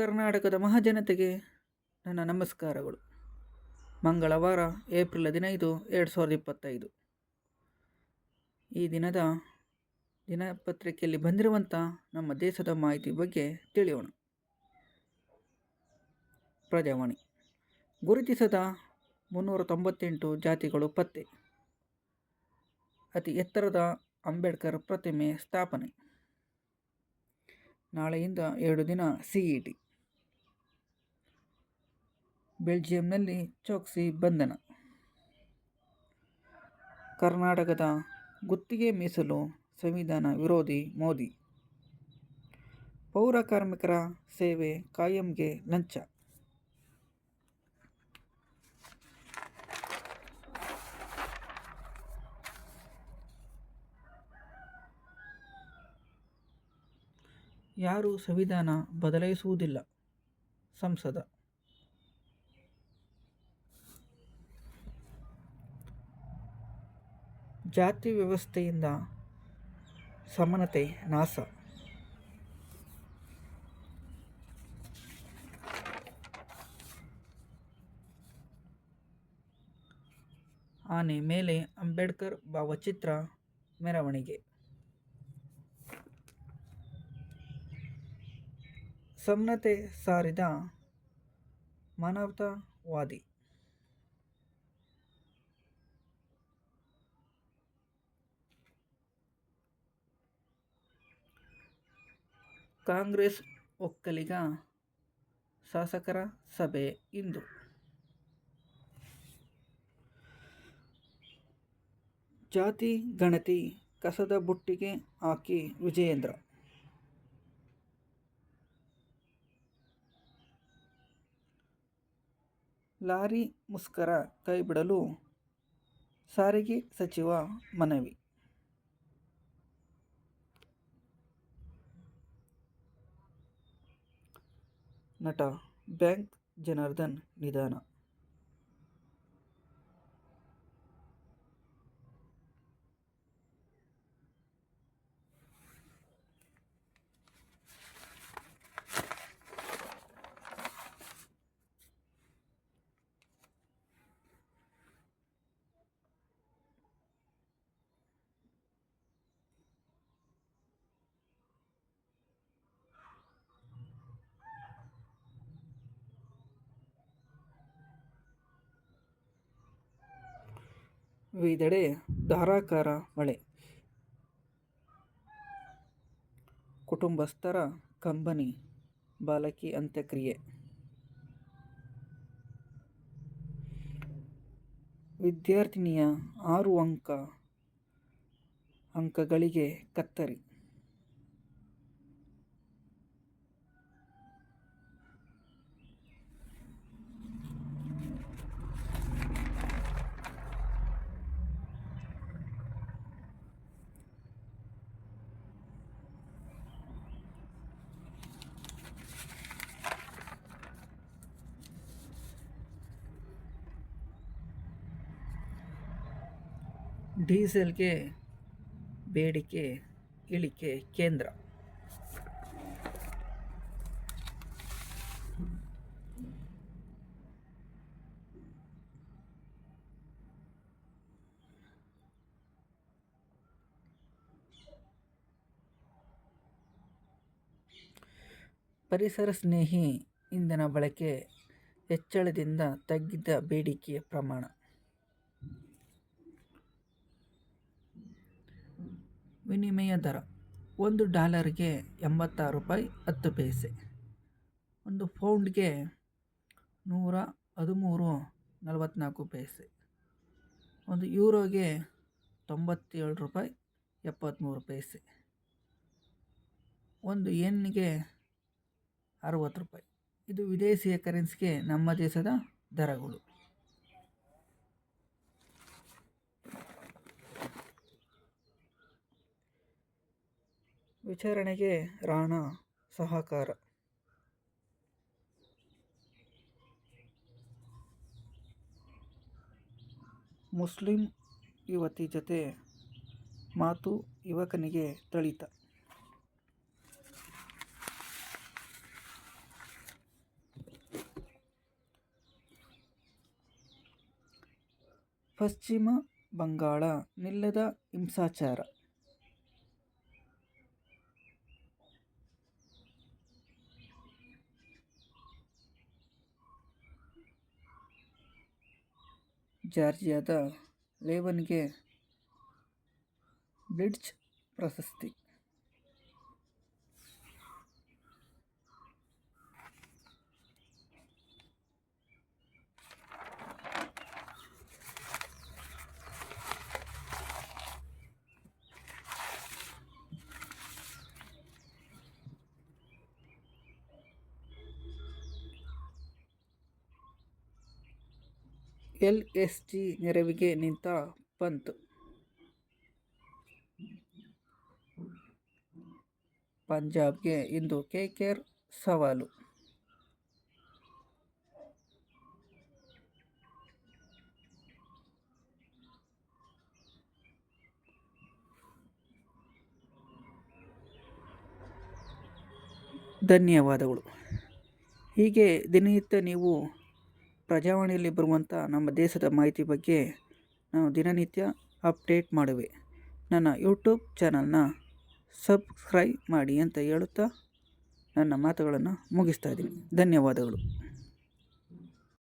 ಕರ್ನಾಟಕದ ಮಹಾಜನತೆಗೆ ನನ್ನ ನಮಸ್ಕಾರಗಳು. ಮಂಗಳವಾರ, ಏಪ್ರಿಲ್ ಹದಿನೈದು, ಎರಡು ಸಾವಿರದ ಇಪ್ಪತ್ತೈದು. ಈ ದಿನದ ದಿನಪತ್ರಿಕೆಯಲ್ಲಿ ಬಂದಿರುವಂಥ ನಮ್ಮ ದೇಶದ ಮಾಹಿತಿ ಬಗ್ಗೆ ತಿಳಿಯೋಣ. ಪ್ರಜಾವಾಣಿ. ಗುರುತಿಸದ ಮುನ್ನೂರ ತೊಂಬತ್ತೆಂಟು ಜಾತಿಗಳು ಪತ್ತೆ. ಅತಿ ಎತ್ತರದ ಅಂಬೇಡ್ಕರ್ ಪ್ರತಿಮೆ ಸ್ಥಾಪನೆ. ನಾಳೆಯಿಂದ ಎರಡು ದಿನ ಸಿ ಇ ಟಿ. ಬೆಲ್ಜಿಯಂನಲ್ಲಿ ಚೋಕ್ಸಿ ಬಂಧನ. ಕರ್ನಾಟಕದ ಗುತ್ತಿಗೆ ಮೀಸಲು ಸಂವಿಧಾನ ವಿರೋಧಿ ಮೋದಿ. ಪೌರ ಕಾರ್ಮಿಕರ ಸೇವೆ ಕಾಯಂಗೆ ಲಂಚ. ಯಾರೂ ಸಂವಿಧಾನ ಬದಲಾಯಿಸುವುದಿಲ್ಲ, ಸಂಸದ ಜಾತಿ ವ್ಯವಸ್ಥೆಯಿಂದ ಸಮಾನತೆ ನಾಶ. ಆನೆ ಮೇಲೆ ಅಂಬೇಡ್ಕರ್ ಭಾವಚಿತ್ರ ಮೆರವಣಿಗೆ. ಸಮಾನತೆ ಸಾರಿದ ಮಾನವತಾವಾದಿ. ಕಾಂಗ್ರೆಸ್ ಒಕ್ಕಲಿಗ ಶಾಸಕರ ಸಭೆ ಇಂದು. ಜಾತಿ ಗಣತಿ ಕಸದ ಬುಟ್ಟಿಗೆ ಹಾಕಿ ವಿಜಯೇಂದ್ರ. ಲಾರಿ ಮುಸ್ಕರ ಕೈಬಿಡಲು ಸಾರಿಗೆ ಸಚಿವ ಮನವಿ. ನಟ ಬ್ಯಾಂಕ್ ಜನಾರ್ದನ್ ನಿಧನ. ವಿವಿಧೆಡೆ ಧಾರಾಕಾರ ಮಳೆ. ಕುಟುಂಬಸ್ಥರ ಕಂಬನಿ ಬಾಲಕಿ ಅಂತ್ಯಕ್ರಿಯೆ. ವಿದ್ಯಾರ್ಥಿನಿಯ ಆರು ಅಂಕ ಅಂಕಗಳಿಗೆ ಕತ್ತರಿ. ಡೀಸೆಲ್ಗೆ ಬೇಡಿಕೆ ಇಳಿಕೆ ಕೇಂದ್ರ. ಪರಿಸರ ಸ್ನೇಹಿ ಇಂಧನ ಬಳಕೆ ಹೆಚ್ಚಳದಿಂದ ತಗ್ಗಿದ ಬೇಡಿಕೆಯ ಪ್ರಮಾಣ. ವಿನಿಮಯ ದರ, ಒಂದು ಡಾಲರ್ಗೆ ಎಂಬತ್ತಾರು ರೂಪಾಯಿ ಹತ್ತು ಪೈಸೆ. ಒಂದು ಪೌಂಡ್ಗೆ ನೂರ ಹದಿಮೂರು ನಲವತ್ತ್ನಾಲ್ಕು ಪೈಸೆ. ಒಂದು ಯೂರೋಗೆ ತೊಂಬತ್ತೇಳು ರೂಪಾಯಿ ಎಪ್ಪತ್ತ್ಮೂರು ಪೈಸೆ. ಒಂದು ಎನ್ಗೆ ಅರವತ್ತು ರೂಪಾಯಿ. ಇದು ವಿದೇಶಿಯ ಕರೆನ್ಸಿಗೆ ನಮ್ಮ ದೇಶದ ದರಗಳು. ವಿಚಾರಣೆಗೆ ರಾಣಾ ಸಹಕಾರ. ಮುಸ್ಲಿಂ ಯುವತಿ ಜೊತೆ ಮಾತು ಯುವಕನಿಗೆ ತಳಿತ. ಪಶ್ಚಿಮ ಬಂಗಾಳ ನಿಲ್ಲದ ಹಿಂಸಾಚಾರ. జార్జియాతో లేబన్కే బ్లిట్జ్ ప్రశస్తి ಎಲ್ ಎಸ್ ಜಿ ನೆರವಿಗೆ ನಿಂತ ಪಂತ್. ಪಂಜಾಬ್ಗೆ ಇಂದು ಕೆಕೆಆರ್ ಸವಾಲು. ಧನ್ಯವಾದಗಳು. ಹೀಗೆ ದಿನನಿತ್ಯ ನೀವು ಪ್ರಜಾವಾಣಿಯಲ್ಲಿ ಬರುವಂಥ ನಮ್ಮ ದೇಶದ ಮಾಹಿತಿ ಬಗ್ಗೆ ನಾವು ದಿನನಿತ್ಯ ಅಪ್ಡೇಟ್ ಮಾಡುವೆ. ನನ್ನ ಯೂಟ್ಯೂಬ್ ಚಾನಲ್ನ ಸಬ್ಸ್ಕ್ರೈಬ್ ಮಾಡಿ ಅಂತ ಹೇಳುತ್ತಾ ನನ್ನ ಮಾತುಗಳನ್ನು ಮುಗಿಸ್ತಾ ಇದ್ದೀನಿ. ಧನ್ಯವಾದಗಳು.